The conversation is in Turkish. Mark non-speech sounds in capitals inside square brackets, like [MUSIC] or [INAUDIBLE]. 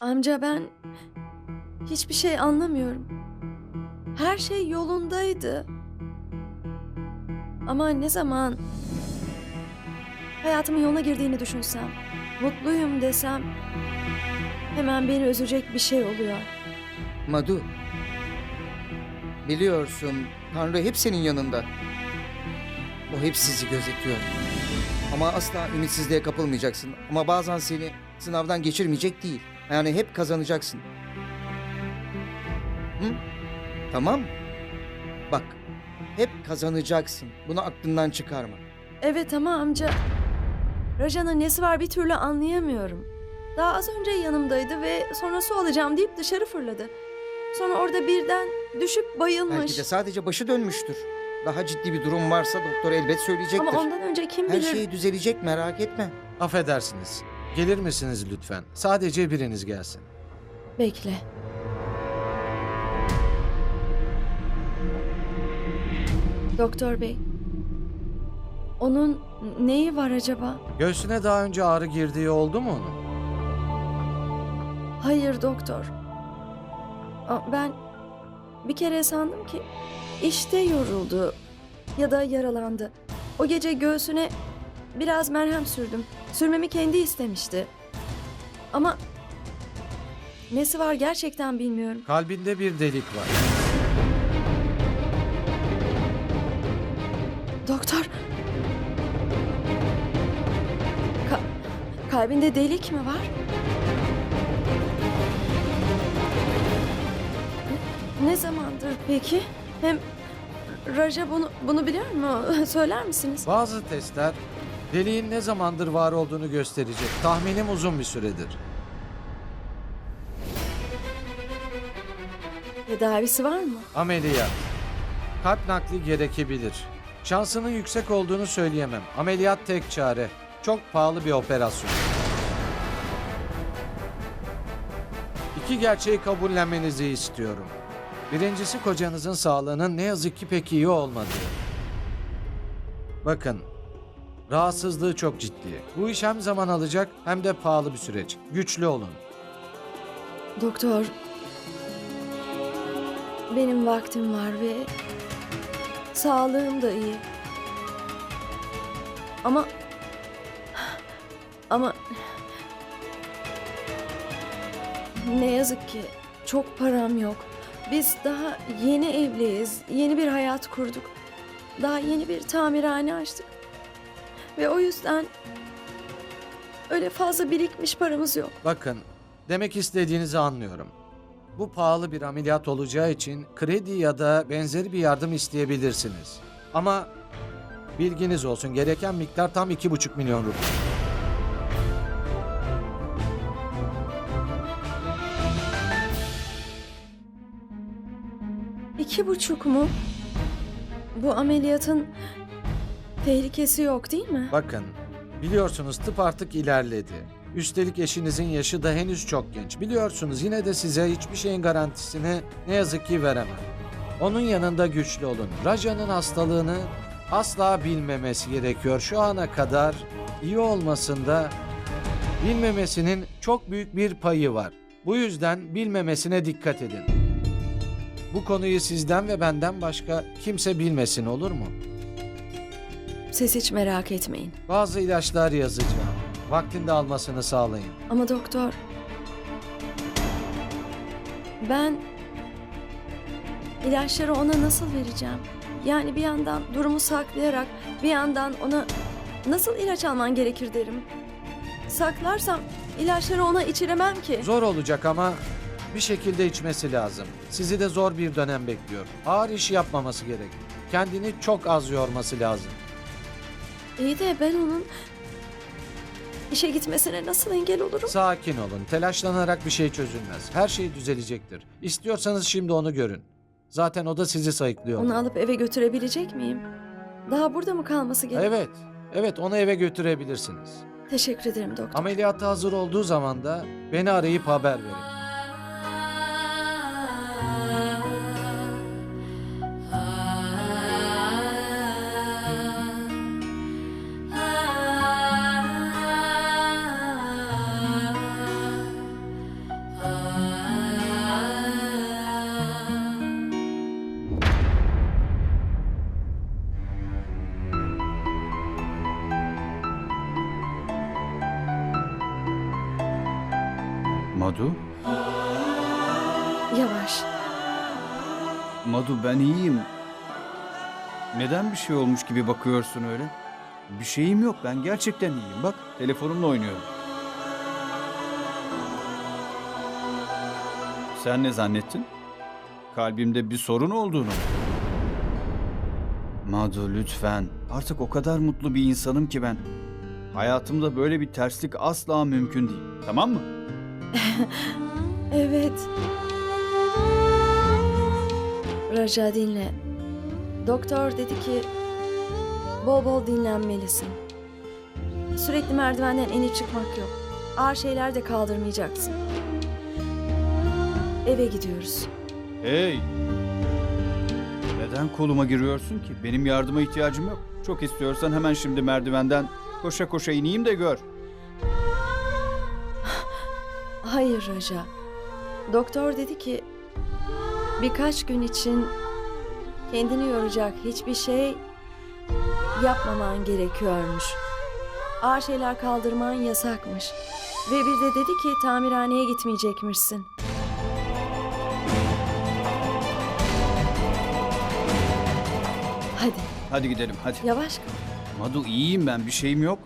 Amca ben hiçbir şey anlamıyorum. Her şey yolundaydı. Ama ne zaman hayatımın yoluna girdiğini düşünsem, mutluyum desem hemen beni üzecek bir şey oluyor. Madu. Biliyorsun Tanrı hep senin yanında. O hep sizi gözetiyor. Ama asla ümitsizliğe kapılmayacaksın. Ama bazen seni sınavdan geçirmeyecek değil. Yani hep kazanacaksın. Hı? Tamam. Bak, hep kazanacaksın. Bunu aklından çıkarma. Evet ama amca Raja'nın nesi var bir türlü anlayamıyorum. Daha az önce yanımdaydı ve sonra su alacağım deyip dışarı fırladı. Sonra orada birden düşüp bayılmış. Belki de sadece başı dönmüştür. Daha ciddi bir durum varsa doktor elbet söyleyecektir. Ama ondan önce kim Her bilir... şey düzelecek merak etme. Affedersiniz. Gelir misiniz lütfen? Sadece biriniz gelsin. Bekle. Doktor bey. Onun neyi var acaba? Göğsüne daha önce ağrı girdiği oldu mu onun? Hayır doktor. Ben bir kere sandım ki işte yoruldu ya da yaralandı. O gece göğsüne biraz merhem sürdüm. Sürmemi kendi istemişti. Ama nesi var gerçekten bilmiyorum. Kalbinde bir delik var. Doktor. Ka- kalbinde delik mi var? Ne, ne zamandır peki? Hem Raja bunu bunu biliyor mu? [LAUGHS] Söyler misiniz? Bazı testler deliğin ne zamandır var olduğunu gösterecek. Tahminim uzun bir süredir. Tedavisi var mı? Ameliyat. Kalp nakli gerekebilir. Şansının yüksek olduğunu söyleyemem. Ameliyat tek çare. Çok pahalı bir operasyon. İki gerçeği kabullenmenizi istiyorum. Birincisi kocanızın sağlığının ne yazık ki pek iyi olmadığı. Bakın, rahatsızlığı çok ciddi. Bu iş hem zaman alacak hem de pahalı bir süreç. Güçlü olun. Doktor. Benim vaktim var ve sağlığım da iyi. Ama ama ne yazık ki çok param yok. Biz daha yeni evliyiz. Yeni bir hayat kurduk. Daha yeni bir tamirhane açtık. Ve o yüzden öyle fazla birikmiş paramız yok. Bakın, demek istediğinizi anlıyorum. Bu pahalı bir ameliyat olacağı için kredi ya da benzeri bir yardım isteyebilirsiniz. Ama bilginiz olsun gereken miktar tam iki buçuk milyon rupi. İki buçuk mu? Bu ameliyatın tehlikesi yok değil mi? Bakın, biliyorsunuz tıp artık ilerledi. Üstelik eşinizin yaşı da henüz çok genç. Biliyorsunuz yine de size hiçbir şeyin garantisini ne yazık ki veremem. Onun yanında güçlü olun. Raja'nın hastalığını asla bilmemesi gerekiyor. Şu ana kadar iyi olmasında bilmemesinin çok büyük bir payı var. Bu yüzden bilmemesine dikkat edin. Bu konuyu sizden ve benden başka kimse bilmesin olur mu? Siz hiç merak etmeyin. Bazı ilaçlar yazacağım. Vaktinde almasını sağlayın. Ama doktor... Ben... ilaçları ona nasıl vereceğim? Yani bir yandan durumu saklayarak bir yandan ona nasıl ilaç alman gerekir derim. Saklarsam ilaçları ona içiremem ki. Zor olacak ama bir şekilde içmesi lazım. Sizi de zor bir dönem bekliyor. Ağır iş yapmaması gerek. Kendini çok az yorması lazım. İyi de ben onun işe gitmesine nasıl engel olurum? Sakin olun. Telaşlanarak bir şey çözülmez. Her şey düzelecektir. İstiyorsanız şimdi onu görün. Zaten o da sizi sayıklıyor. Onu alıp eve götürebilecek miyim? Daha burada mı kalması gerek? Evet. Evet onu eve götürebilirsiniz. Teşekkür ederim doktor. Ameliyata hazır olduğu zaman da beni arayıp haber verin. Madu? Yavaş. Madu ben iyiyim. Neden bir şey olmuş gibi bakıyorsun öyle? Bir şeyim yok. Ben gerçekten iyiyim. Bak telefonumla oynuyorum. Sen ne zannettin? Kalbimde bir sorun olduğunu. Madu lütfen. Artık o kadar mutlu bir insanım ki ben. Hayatımda böyle bir terslik asla mümkün değil. Tamam mı? [LAUGHS] Evet. Raja dinle. Doktor dedi ki bol bol dinlenmelisin. Sürekli merdivenden inip çıkmak yok. Ağır şeyler de kaldırmayacaksın. Eve gidiyoruz. Hey! Neden koluma giriyorsun ki? Benim yardıma ihtiyacım yok. Çok istiyorsan hemen şimdi merdivenden koşa koşa ineyim de gör. Hayır Raja. Doktor dedi ki birkaç gün için kendini yoracak hiçbir şey yapmaman gerekiyormuş. Ağır şeyler kaldırman yasakmış. Ve bir de dedi ki tamirhaneye gitmeyecekmişsin. Hadi Hadi gidelim hadi. yavaş kal. Madu iyiyim ben bir şeyim yok.